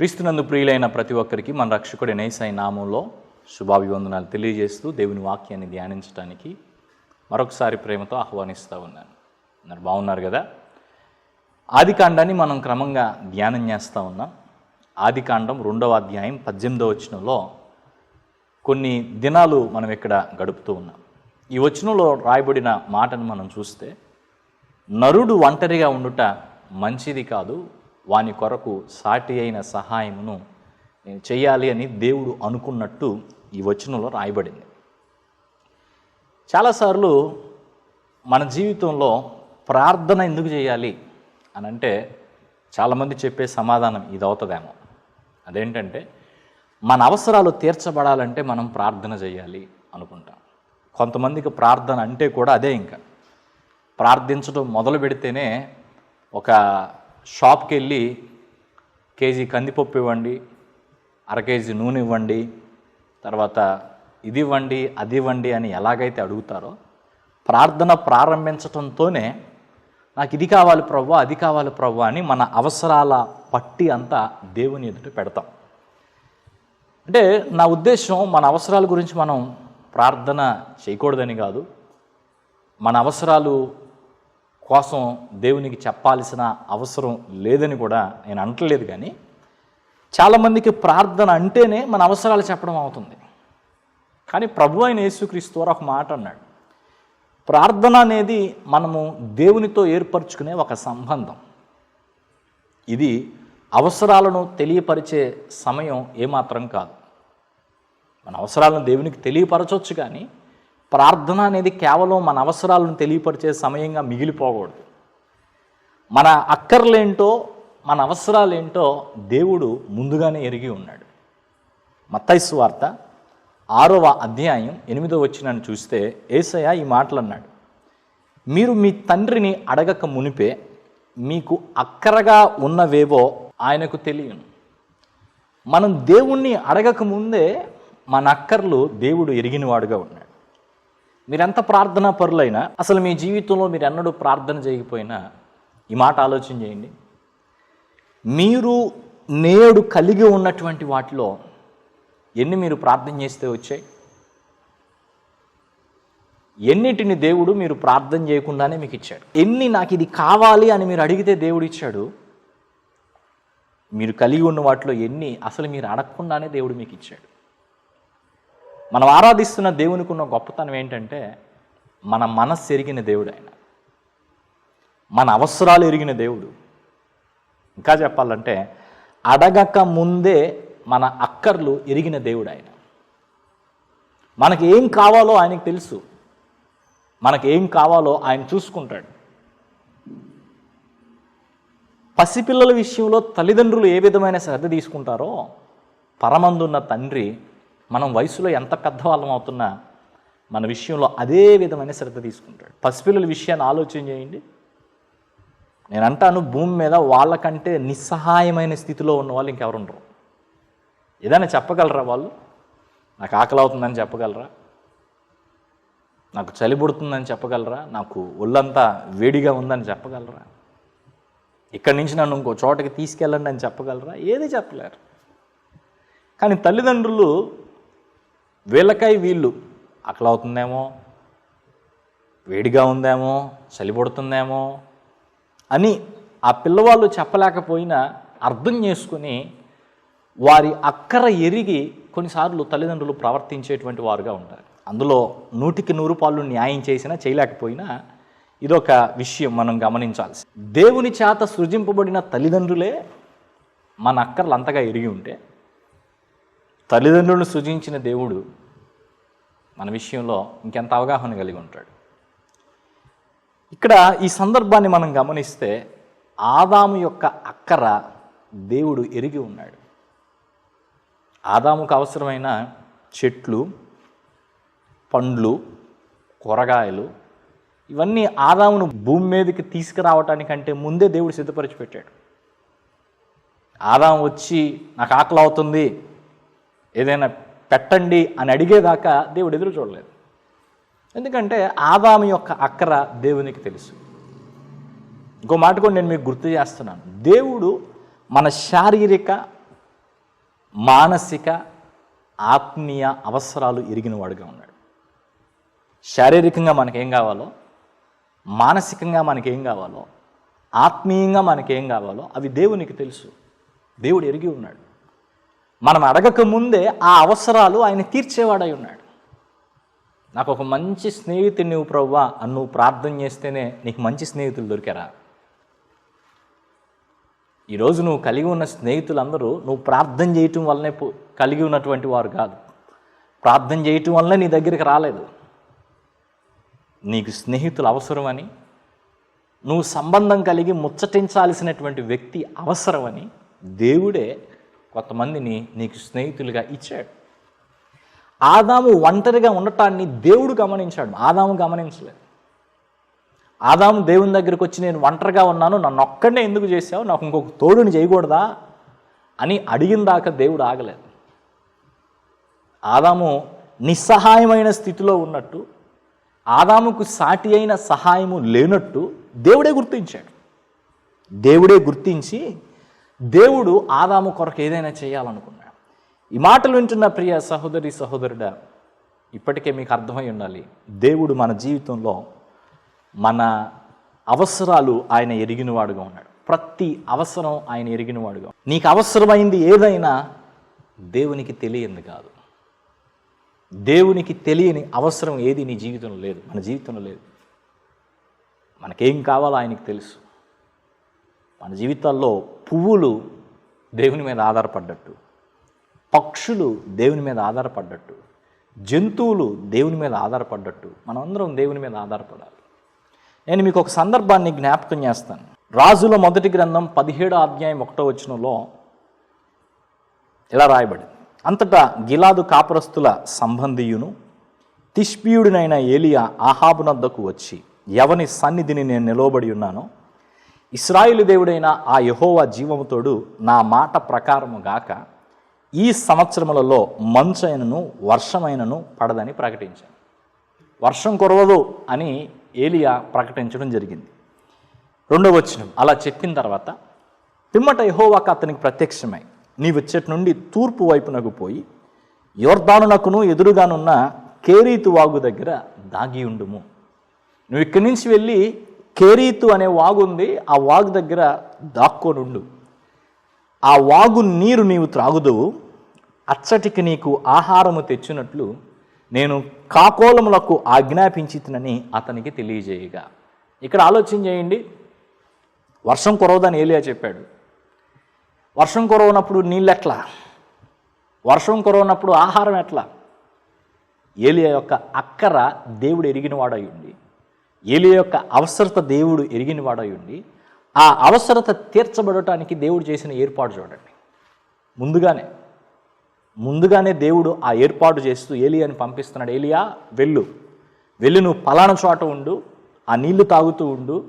క్రీస్తునందు ప్రియులైన ప్రతి ఒక్కరికి మన రక్షకుడు నేసై నామంలో శుభాభివందనాలు తెలియజేస్తూ దేవుని వాక్యాన్ని ధ్యానించడానికి మరొకసారి ప్రేమతో ఆహ్వానిస్తూ ఉన్నాను. అందరు బాగున్నారు కదా? ఆది కాండాన్ని మనం క్రమంగా ధ్యానం చేస్తూ ఉన్నాం. ఆది కాండం రెండవ అధ్యాయం పద్దెనిమిదవ వచనంలో కొన్ని దినాలు మనం ఇక్కడ గడుపుతూ ఉన్నాం. ఈ వచనంలో రాయబడిన మాటను మనం చూస్తే నరుడు ఒంటరిగా ఉండుట మంచిది కాదు వాని కొరకు సాటి అయిన సహాయమును నేను చేయాలి అని దేవుడు అనుకున్నట్టు ఈ వచనంలో రాయబడింది. చాలాసార్లు మన జీవితంలో ప్రార్థన ఎందుకు చేయాలి అని అంటే చాలామంది చెప్పే సమాధానం ఇది అవుతుందేమో. అదేంటంటే మన అవసరాలు తీర్చబడాలంటే మనం ప్రార్థన చేయాలి అనుకుంటాం. కొంతమందికి ప్రార్థన అంటే కూడా అదే ఇంకా. ప్రార్థించడం మొదలు పెడితేనే ఒక షాప్కి వెళ్ళి కేజీ కందిపప్పు ఇవ్వండి అర కేజీ నూనె ఇవ్వండి తర్వాత ఇది ఇవ్వండి అది ఇవ్వండి అని ఎలాగైతే అడుగుతారో ప్రార్థన ప్రారంభించటంతోనే నాకు ఇది కావాలి ప్రభు అది కావాలి ప్రభు అని మన అవసరాల పట్టి అంతా దేవుని ఎదుట పెడతాం. అంటే నా ఉద్దేశం మన అవసరాల గురించి మనం ప్రార్థన చేయకూడదని కాదు. మన అవసరాలు కోసం దేవునికి చెప్పాల్సిన అవసరం లేదని కూడా నేను అంటలేదు కానీ చాలామందికి ప్రార్థన అంటేనే మన అవసరాలు చెప్పడం అవుతుంది. కానీ ప్రభు అయిన యేసుక్రీస్తు వారు ఒక మాట అన్నాడు. ప్రార్థన అనేది మనము దేవునితో ఏర్పరచుకునే ఒక సంబంధం. ఇది అవసరాలను తెలియపరిచే సమయం ఏమాత్రం కాదు. మన అవసరాలను దేవునికి తెలియపరచవచ్చు కానీ ప్రార్థన అనేది కేవలం మన అవసరాలను తెలియపరిచే సమయంగా మిగిలిపోకూడదు. మన అక్కర్లేంటో మన అవసరాలేంటో దేవుడు ముందుగానే ఎరిగి ఉన్నాడు. మత్తైసు వార్త ఆరవ అధ్యాయం ఎనిమిదో వచ్చినాన్ని చూస్తే ఏసయ్య ఈ మాటలు అన్నాడు మీరు మీ తండ్రిని అడగక మునిపే మీకు అక్కరగా ఉన్నవేవో ఆయనకు తెలియను. మనం దేవుణ్ణి అడగక ముందే మన అక్కర్లు దేవుడు ఎరిగినవాడుగా ఉన్నాడు. మీరెంత ప్రార్థనా పరులైనా అసలు మీ జీవితంలో మీరు ఎన్నడూ ప్రార్థన చేయకపోయినా ఈ మాట ఆలోచన చేయండి. మీరు నేడు కలిగి ఉన్నటువంటి వాటిలో ఎన్ని మీరు ప్రార్థన చేస్తే వచ్చాయి? ఎన్నిటిని దేవుడు మీరు ప్రార్థన చేయకుండానే మీకు ఇచ్చాడు? ఎన్ని నాకు ఇది కావాలి అని మీరు అడిగితే దేవుడు ఇచ్చాడు? మీరు కలిగి ఉన్న వాటిలో ఎన్ని అసలు మీరు అడగకుండానే దేవుడు మీకు ఇచ్చాడు? మనం ఆరాధిస్తున్న దేవునికి ఉన్న గొప్పతనం ఏంటంటే మన మనస్సు ఎరిగిన దేవుడు ఆయన. మన అవసరాలు ఎరిగిన దేవుడు. ఇంకా చెప్పాలంటే అడగక ముందే మన అక్కర్లు ఎరిగిన దేవుడు ఆయన. మనకి ఏం కావాలో ఆయనకు తెలుసు. మనకి ఏం కావాలో ఆయన చూసుకుంటాడు. పసిపిల్లల విషయంలో తల్లిదండ్రులు ఏ విధమైన శ్రద్ధ తీసుకుంటారో పరమందున్న తండ్రి మనం వయసులో ఎంత పెద్దవాళ్ళం అవుతున్నా మన విషయంలో అదే విధమైన శ్రద్ధ తీసుకుంటాడు. పసిపిల్లల విషయాన్ని ఆలోచన చేయండి. నేను అంటాను భూమి మీద వాళ్ళకంటే నిస్సహాయమైన స్థితిలో ఉన్న వాళ్ళు ఇంకెవరు ఉండరు. ఏదైనా చెప్పగలరా వాళ్ళు? నాకు ఆకలి అవుతుందని చెప్పగలరా? నాకు చలి పుడుతుందని చెప్పగలరా? నాకు ఒళ్ళంతా వేడిగా ఉందని చెప్పగలరా? ఇక్కడి నుంచి నన్ను ఇంకో చోటకి తీసుకెళ్ళండి అని చెప్పగలరా? ఏది చెప్పలేరు. కానీ తల్లిదండ్రులు వీళ్ళకై వీళ్ళు ఆకలి అవుతుందేమో వేడిగా ఉందేమో? చలిపడుతుందేమో? అని ఆ పిల్లవాళ్ళు చెప్పలేకపోయినా అర్థం చేసుకుని వారి అక్కర ఎరిగి కొన్నిసార్లు తల్లిదండ్రులు ప్రవర్తించేటువంటి వారుగా ఉంటారు. అందులో నూటికి నూరు పాళ్ళు న్యాయం చేసినా చేయలేకపోయినా ఇదొక విషయం మనం గమనించాల్సి దేవుని చేత సృజింపబడిన తల్లిదండ్రులే మన అక్కర్లు అంతగా ఎరిగి ఉంటే తల్లిదండ్రులను సృజించిన దేవుడు మన విషయంలో ఇంకెంత అవగాహన కలిగి ఉంటాడు. ఇక్కడ ఈ సందర్భాన్ని మనం గమనిస్తే ఆదాము యొక్క అక్కర దేవుడు ఎరిగి ఉన్నాడు. ఆదాముకు అవసరమైన చెట్లు పండ్లు కూరగాయలు ఇవన్నీ ఆదామును భూమి మీదకి తీసుకురావటానికంటే ముందే దేవుడు సిద్ధపరిచి పెట్టాడు ఆదాము వచ్చి నాకు ఆకలి అవుతుంది ఏదైనా పెట్టండి అని అడిగేదాకా దేవుడు ఎదురు చూడలేదు. ఎందుకంటే ఆదాము యొక్క అక్కర దేవునికి తెలుసు. ఇంకో మాట కూడా నేను మీకు గుర్తు చేస్తున్నాను. దేవుడు మన శారీరక మానసిక ఆత్మీయ అవసరాలు ఎరిగినవాడుగా ఉన్నాడు. శారీరకంగా మనకేం కావాలో మానసికంగా మనకేం కావాలో ఆత్మీయంగా మనకేం కావాలో అవి దేవునికి తెలుసు. దేవుడు ఎరిగి ఉన్నాడు. మనం అడగక ముందే ఆ అవసరాలు ఆయన తీర్చేవాడై ఉన్నాడు. నాకు ఒక మంచి స్నేహితుడిని నువ్వు ప్రవ్వా అని నువ్వు ప్రార్థన చేస్తేనే నీకు మంచి స్నేహితులు దొరికారా? ఈరోజు నువ్వు కలిగి ఉన్న స్నేహితులందరూ నువ్వు ప్రార్థన చేయటం వల్లనే కలిగి ఉన్నటువంటి వారు కాదు. ప్రార్థన చేయటం వల్లనే నీ దగ్గరికి రాలేదు. నీకు స్నేహితులు అవసరమని నువ్వు సంబంధం కలిగి ముచ్చటించాల్సినటువంటి వ్యక్తి అవసరమని దేవుడే కొంతమందిని నీకు స్నేహితులుగా ఇచ్చాడు. ఆదాము ఒంటరిగా ఉండటాన్ని దేవుడు గమనించాడు. ఆదాము గమనించలేదు. ఆదాము దేవుని దగ్గరికి వచ్చి నేను ఒంటరిగా ఉన్నాను నన్ను ఒక్కడనే ఎందుకు చేసావు నాకు ఇంకొక తోడుని చేయకూడదా? అని అడిగిన దాకా దేవుడు ఆగలేదు. ఆదాము నిస్సహాయమైన స్థితిలో ఉన్నట్టు ఆదాముకు సాటి అయిన సహాయము లేనట్టు దేవుడే గుర్తించాడు. దేవుడే గుర్తించి దేవుడు ఆదాము కొరకు ఏదైనా చేయాలనుకున్నాడు. ఈ మాటలు వింటున్న ప్రియ సహోదరి సహోదరుడా ఇప్పటికే మీకు అర్థమై ఉండాలి. దేవుడు మన జీవితంలో మన అవసరాలు ఆయన ఎరిగినవాడుగా ఉన్నాడు. ప్రతి అవసరం ఆయన ఎరిగినవాడుగా నీకు అవసరమైంది ఏదైనా దేవునికి తెలియంది కాదు. దేవునికి తెలియని అవసరం ఏది నీ జీవితంలో లేదు. మన జీవితంలో లేదు. మనకేం కావాలో ఆయనకి తెలుసు. మన జీవితాల్లో పువ్వులు దేవుని మీద ఆధారపడ్డట్టు పక్షులు దేవుని మీద ఆధారపడ్డట్టు జంతువులు దేవుని మీద ఆధారపడ్డట్టు మనమందరం దేవుని మీద ఆధారపడాలి. నేను మీకు ఒక సందర్భాన్ని జ్ఞాపకం చేస్తాను. రాజుల మొదటి గ్రంథం పదిహేడో అధ్యాయం ఒకటో వచనంలో ఇలా రాయబడింది. అంతటా గిలాదు కాపురస్తుల సంబంధియును తిష్పీయుడినైన ఏలియా ఆహాబునద్దకు వచ్చి ఎవని సన్నిధిని నేను నిలవబడి ఉన్నానో ఇస్రాయిలు దేవుడైన ఆ యహోవా జీవముతోడు నా మాట ప్రకారము గాక ఈ సంవత్సరములలో మంచైనను వర్షమైనను పడదని ప్రకటించాను. వర్షం కురవదు అని ఏలియా ప్రకటించడం జరిగింది. రెండవ వచనం అలా చెప్పిన తర్వాత పిమ్మట యహోవాకు అతనికి ప్రత్యక్షమై నీవు ఇచ్చటి నుండి తూర్పు వైపునకు పోయి యోర్దానునకును ఎదురుగానున్న కేరీతు వాగు దగ్గర దాగి ఉండుము. నువ్వు ఇక్కడి నుంచి వెళ్ళి కేరీతు అనే వాగు ఉంది ఆ వాగు దగ్గర దాక్కోనుండు. ఆ వాగు నీరు నీవు త్రాగుదువు అచ్చటికి నీకు ఆహారము తెచ్చినట్లు నేను కాకోలములకు ఆజ్ఞాపించితినని అతనికి తెలియజేయగా ఇక్కడ ఆలోచన చేయండి. వర్షం కురవదని ఏలియా చెప్పాడు. వర్షం కురవనప్పుడు నీళ్ళు ఎట్లా? వర్షం కురవనప్పుడు ఆహారం ఎట్లా? ఏలియా యొక్క అక్కర దేవుడు ఎరిగినవాడై ఉండి ఏలి యొక్క అవసరత దేవుడు ఎరిగినవాడై ఉండి ఆ అవసరత తీర్చబడటానికి దేవుడు చేసిన ఏర్పాటు చూడండి. ముందుగానే ముందుగానే దేవుడు ఆ ఏర్పాటు చేస్తూ ఏలియాని పంపిస్తున్నాడు. ఏలియా వెళ్ళు. వెళ్ళి నువ్వు పలానా చోట ఉండు ఆ నీళ్ళు తాగుతూ ఉండు.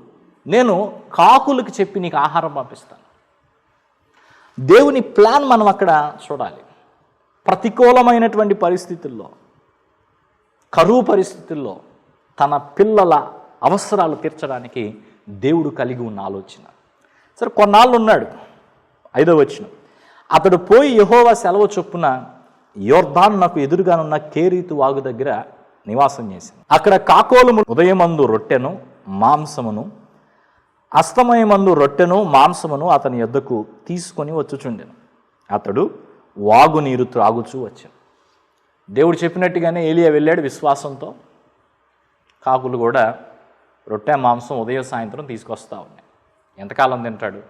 నేను కాకులకు చెప్పి నీకు ఆహారం పంపిస్తాను. దేవుని ప్లాన్ మనం అక్కడ చూడాలి. ప్రతికూలమైనటువంటి పరిస్థితుల్లో కరువు పరిస్థితుల్లో తన పిల్లల అవసరాలు తీర్చడానికి దేవుడు కలిగి ఉన్న ఆలోచన. సరే కొన్నాళ్ళు ఉన్నాడు. ఐదో వచ్చిన అతడు పోయి యహోవా సెలవు చొప్పున యోర్ధాన్ నాకు ఎదురుగానున్న కేరీతు వాగు దగ్గర నివాసం చేసింది అక్కడ కాకోలము ఉదయమందు రొట్టెను మాంసమును అస్తమయమందు రొట్టెను మాంసమును అతని యొద్దకు తీసుకొని వచ్చుచుండెను. అతడు వాగు నీరు త్రాగుచూ వచ్చాను దేవుడు చెప్పినట్టుగానే ఏలియా వెళ్ళాడు విశ్వాసంతో. కాకులు కూడా రొట్టె మాంసం ఉదయం సాయంత్రం తీసుకొస్తా ఉన్నాయి. ఎంతకాలం తింటాడు?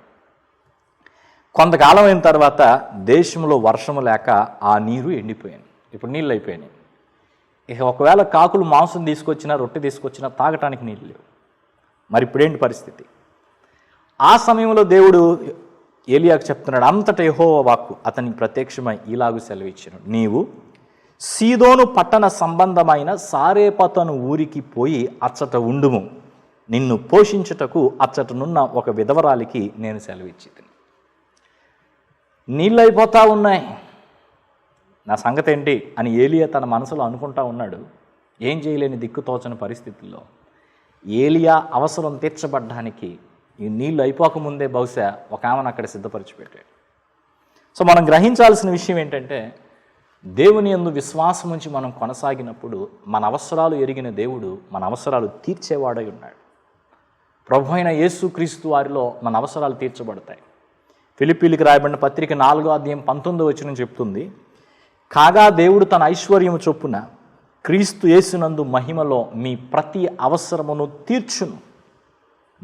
కొంతకాలం అయిన తర్వాత దేశంలో వర్షము లేక ఆ నీరు ఎండిపోయింది. ఇప్పుడు నీళ్ళు అయిపోయినాయి. ఇక ఒకవేళ కాకులు మాంసం తీసుకొచ్చినా రొట్టె తీసుకొచ్చినా తాగటానికి నీళ్ళు లేవు. మరి ఇప్పుడేంటి పరిస్థితి? ఆ సమయంలో దేవుడు ఏలియాకు చెప్తున్నాడు అంతట యెహోవా వాక్కు అతనికి ప్రత్యక్షమై ఇలాగు సెలవిచ్చాను. నీవు సీదోను పట్టణ సంబంధమైన సారేపతను ఊరికి పోయి అచ్చట ఉండుము. నిన్ను పోషించుటకు అచ్చటనున్న ఒక విధవరాలికి నేను సెలవిచ్చింది నీళ్ళు అయిపోతా ఉన్నాయి. నా సంగతి ఏంటి అని ఏలియా తన మనసులో అనుకుంటా ఉన్నాడు. ఏం చేయలేని దిక్కుతోచని పరిస్థితుల్లో ఏలియా అవసరం తీర్చబడ్డానికి ఈ నీళ్ళు అయిపోకముందే బహుశా ఒక ఆమెను అక్కడ సిద్ధపరిచి పెట్టాడు సో మనం గ్రహించాల్సిన విషయం ఏంటంటే దేవుని యందు విశ్వాసం ఉంచి మనం కొనసాగినప్పుడు మన అవసరాలు ఎరిగిన దేవుడు మన అవసరాలు తీర్చేవాడై ఉన్నాడు. ప్రభు అయిన యేసుక్రీస్తు వారిలో మన అవసరాలు తీర్చబడతాయి. ఫిలిపీలికి రాయబడిన పత్రిక నాలుగో అధ్యాయం పంతొమ్మిదో వచ్చిన చెప్తుంది కాగా దేవుడు తన ఐశ్వర్యము చొప్పున క్రీస్తు యేసునందు మహిమలో మీ ప్రతి అవసరమును తీర్చును.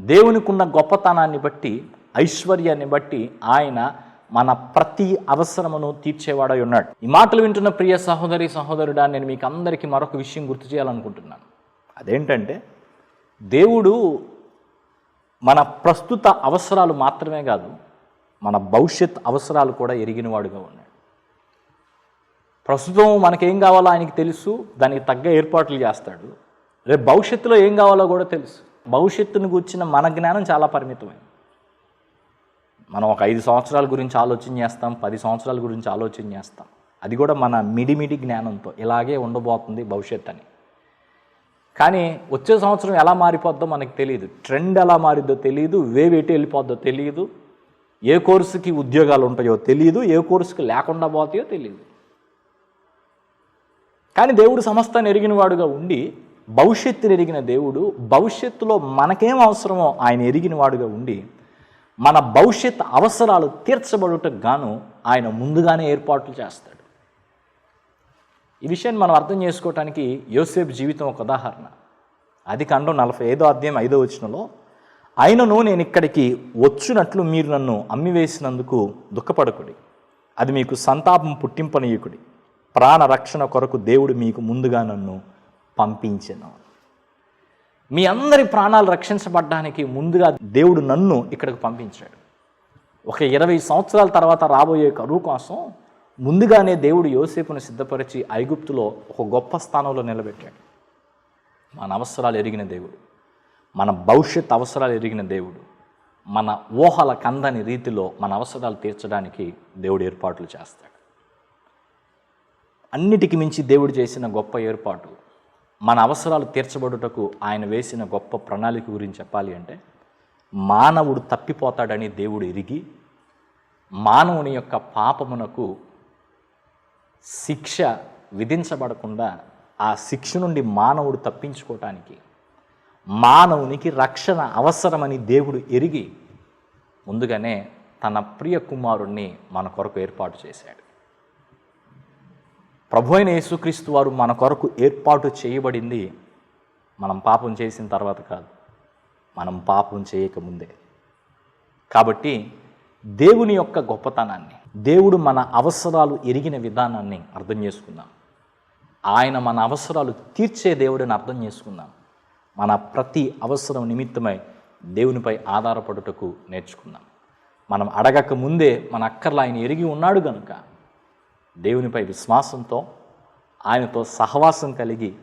దేవునికున్న గొప్పతనాన్ని బట్టి ఐశ్వర్యాన్ని బట్టి ఆయన మన ప్రతి అవసరమును తీర్చేవాడై ఉన్నాడు. ఈ మాటలు వింటున్న ప్రియ సహోదరి సహోదరుడా నేను మీకు అందరికీ మరొక విషయం గుర్తు చేయాలనుకుంటున్నాను. అదేంటంటే దేవుడు మన ప్రస్తుత అవసరాలు మాత్రమే కాదు మన భవిష్యత్ అవసరాలు కూడా ఎరిగినవాడుగా ఉన్నాడు. ప్రస్తుతం మనకేం కావాలో ఆయనకి తెలుసు దానికి తగ్గ ఏర్పాట్లు చేస్తాడు. రేపు భవిష్యత్తులో ఏం కావాలో కూడా తెలుసు. భవిష్యత్తును గుర్చిన మన జ్ఞానం చాలా పరిమితమైంది. మనం ఒక ఐదు సంవత్సరాల గురించి ఆలోచన చేస్తాం పది సంవత్సరాల గురించి ఆలోచన చేస్తాం. అది కూడా మన మిడిమిడి జ్ఞానంతో ఇలాగే ఉండబోతుంది భవిష్యత్ అని కానీ వచ్చే సంవత్సరం ఎలా మారిపోద్దో మనకు తెలియదు ట్రెండ్ ఎలా మారిద్దో తెలియదు వేవ్ ఎటు వెళ్ళిపోద్దో తెలియదు ఏ కోర్సుకి ఉద్యోగాలు ఉంటాయో తెలియదు ఏ కోర్సుకి లేకుండా పోతాయో తెలియదు కానీ దేవుడు సమస్తాన్ని ఎరిగిన వాడుగా ఉండి భవిష్యత్తుని ఎరిగిన దేవుడు భవిష్యత్తులో మనకేం అవసరమో ఆయన ఎరిగిన వాడుగా ఉండి మన భవిష్యత్ అవసరాలు తీర్చబడుటకు గాను ఆయన ముందుగానే ఏర్పాట్లు చేస్తాడు. ఈ విషయాన్ని మనం అర్థం చేసుకోవటానికి యోసేపు జీవితం ఒక ఉదాహరణ. అది కండం నలభై ఐదో అధ్యాయం ఐదో వచ్చినలో అయినను నేను ఇక్కడికి వచ్చినట్లు మీరు నన్ను అమ్మివేసినందుకు దుఃఖపడకుడి. అది మీకు సంతాపం పుట్టింపనీయకుడి. ప్రాణ రక్షణ కొరకు దేవుడు మీకు ముందుగా నన్ను పంపించను. మీ అందరి ప్రాణాలు రక్షించబడ్డానికి ముందుగా దేవుడు నన్ను ఇక్కడికి పంపించాడు. ఒక ఇరవై సంవత్సరాల తర్వాత రాబోయే కరువు కోసం ముందుగానే దేవుడు యోసేపును సిద్ధపరిచి ఐగుప్తులో ఒక గొప్ప స్థానంలో నిలబెట్టాడు. మన అవసరాలు ఎరిగిన దేవుడు మన భవిష్యత్ అవసరాలు ఎరిగిన దేవుడు మన ఊహల కందని రీతిలో మన అవసరాలు తీర్చడానికి దేవుడు ఏర్పాట్లు చేస్తాడు. అన్నిటికి మించి దేవుడు చేసిన గొప్ప ఏర్పాటు మన అవసరాలు తీర్చబడుటకు ఆయన వేసిన గొప్ప ప్రణాళిక గురించి చెప్పాలి అంటే మానవుడు తప్పిపోతాడని దేవుడు ఎరిగి మానవుని యొక్క పాపమునకు శిక్ష విధించబడకుండా ఆ శిక్ష నుండి మానవుడు తప్పించుకోవటానికి మానవునికి రక్షణ అవసరమని దేవుడు ఎరిగి ముందుగానే తన ప్రియ కుమారుణ్ణి మన కొరకు ఏర్పాటు చేశాడు. ప్రభు అయిన యేసుక్రీస్తు వారు మన కొరకు ఏర్పాటు చేయబడింది మనం పాపం చేసిన తర్వాత కాదు మనం పాపం చేయకముందే. కాబట్టి దేవుని యొక్క గొప్పతనాన్ని దేవుడు మన అవసరాలు ఎరిగిన విధానాన్ని అర్థం చేసుకుందాం. ఆయన మన అవసరాలు తీర్చే దేవుడిని అర్థం చేసుకుందాం. మన ప్రతి అవసరం నిమిత్తమై దేవునిపై ఆధారపడుటకు నేర్చుకుందాం. మనం అడగక ముందే మన అక్కర్లు ఆయన ఎరిగి ఉన్నాడు గనుక దేవునిపై విశ్వాసంతో ఆయనతో సహవాసం కలిగి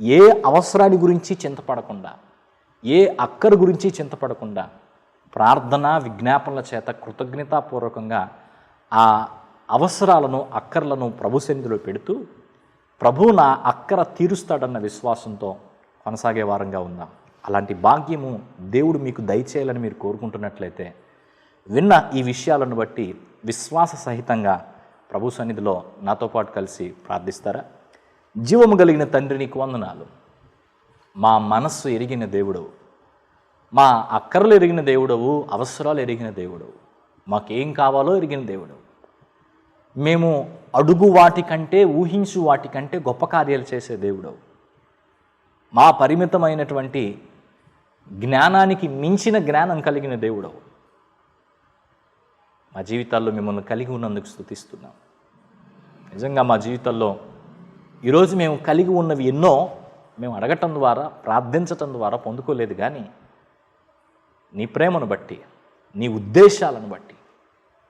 ఏ అవసరాన్ని గురించి చింతపడకుండా ఏ అక్కర గురించి చింతపడకుండా ప్రార్థన విజ్ఞాపనల చేత కృతజ్ఞతాపూర్వకంగా ఆ అవసరాలను అక్కర్లను ప్రభు సన్నిధిలో పెడుతూ ప్రభు నా అక్కర తీరుస్తాడన్న విశ్వాసంతో కొనసాగే వారంగా ఉందాం. అలాంటి భాగ్యము దేవుడు మీకు దయచేయాలని మీరు కోరుకుంటున్నట్లయితే విన్న ఈ విషయాలను బట్టి విశ్వాస సహితంగా ప్రభు సన్నిధిలో నాతో పాటు కలిసి ప్రార్థిస్తారా? జీవము కలిగిన తండ్రి నీకు వందనాలు. మా మనస్సు ఎరిగిన దేవుడు మా అక్కర్లు ఎరిగిన దేవుడవు అవసరాలు ఎరిగిన దేవుడు మాకేం కావాలో ఎరిగిన దేవుడు మేము అడుగు వాటికంటే ఊహించు వాటికంటే గొప్ప కార్యాలు చేసే దేవుడవు. మా పరిమితమైనటువంటి జ్ఞానానికి మించిన జ్ఞానం కలిగిన దేవుడవు. మా జీవితాల్లో మిమ్మల్ని కలిగి ఉన్నందుకు స్థుతిస్తున్నాం నిజంగా మా జీవితాల్లో ఈరోజు మేము కలిగి ఉన్నవి ఎన్నో మేము అడగటం ద్వారా ప్రార్థించటం ద్వారా పొందుకోలేదు కానీ నీ ప్రేమను బట్టి నీ ఉద్దేశాలను బట్టి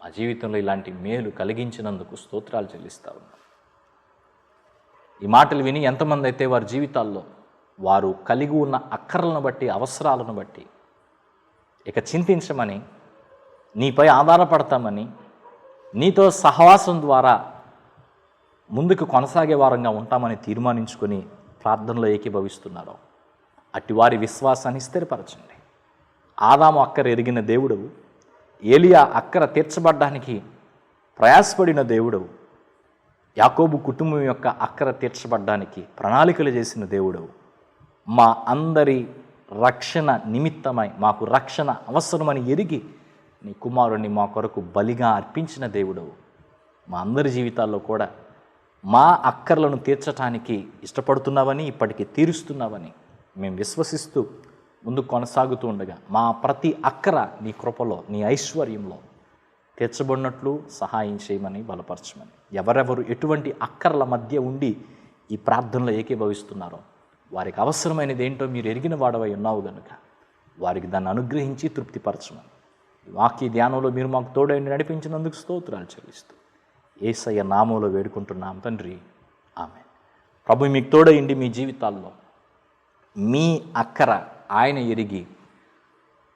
మా జీవితంలో ఇలాంటి మేలు కలిగించినందుకు స్తోత్రాలు చెల్లిస్తా ఉన్నాం. ఈ మాటలు విని ఎంతమంది అయితే వారి జీవితాల్లో వారు కలిగి ఉన్న అక్కర్లను బట్టి అవసరాలను బట్టి ఇక చింతించమని నీపై ఆధారపడతామని నీతో సహవాసం ద్వారా ముందుకు కొనసాగే వారంగా ఉంటామని తీర్మానించుకొని ప్రార్థనలో ఏకీభవిస్తున్నారు అట్టి వారి విశ్వాసాన్ని స్థిరపరచండి. ఆదాము అక్కర ఎరిగిన దేవుడు ఏలియా అక్కర తీర్చబడ్డానికి ప్రయాసపడిన దేవుడవు యాకోబు కుటుంబం యొక్క అక్కర తీర్చబడ్డానికి ప్రణాళికలు చేసిన దేవుడవు మా అందరి రక్షణ నిమిత్తమై మాకు రక్షణ అవసరమని ఎరిగి నీ కుమారుణ్ణి మా కొరకు బలిగా అర్పించిన దేవుడవు మా అందరి జీవితాల్లో కూడా మా అక్కర్లను తీర్చటానికి ఇష్టపడుతున్నావని ఇప్పటికీ తీరుస్తున్నావని మేము విశ్వసిస్తూ ముందు కొనసాగుతూ ఉండగా మా ప్రతి అక్కర నీ కృపలో నీ ఐశ్వర్యంలో తీర్చబడినట్లు సహాయం చేయమని బలపరచమని. ఎవరెవరు ఎటువంటి అక్కర్ల మధ్య ఉండి ఈ ప్రార్థనలో ఏకీభవిస్తున్నారో వారికి అవసరమైనది ఏంటో మీరు ఎరిగిన వాడవై ఉన్నావు కనుక వారికి దాన్ని అనుగ్రహించి తృప్తిపరచమని. వాక్య ధ్యానంలో మీరు మాకు తోడైండి నడిపించినందుకు స్తోత్రాలు చెల్లిస్తూ ఏసయ్య నామంలో వేడుకుంటున్నాం తండ్రి. ఆమె ప్రభు మీకు తోడైండి మీ జీవితాల్లో మీ అక్కర ఆయన ఎరిగి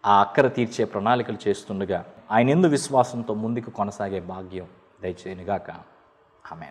ఆ అక్కర తీర్చే ప్రణాళికలు చేస్తుండగా ఆయన ఎందు విశ్వాసంతో ముందుకు కొనసాగే భాగ్యం దయచేయనుగాక. ఆమెన్.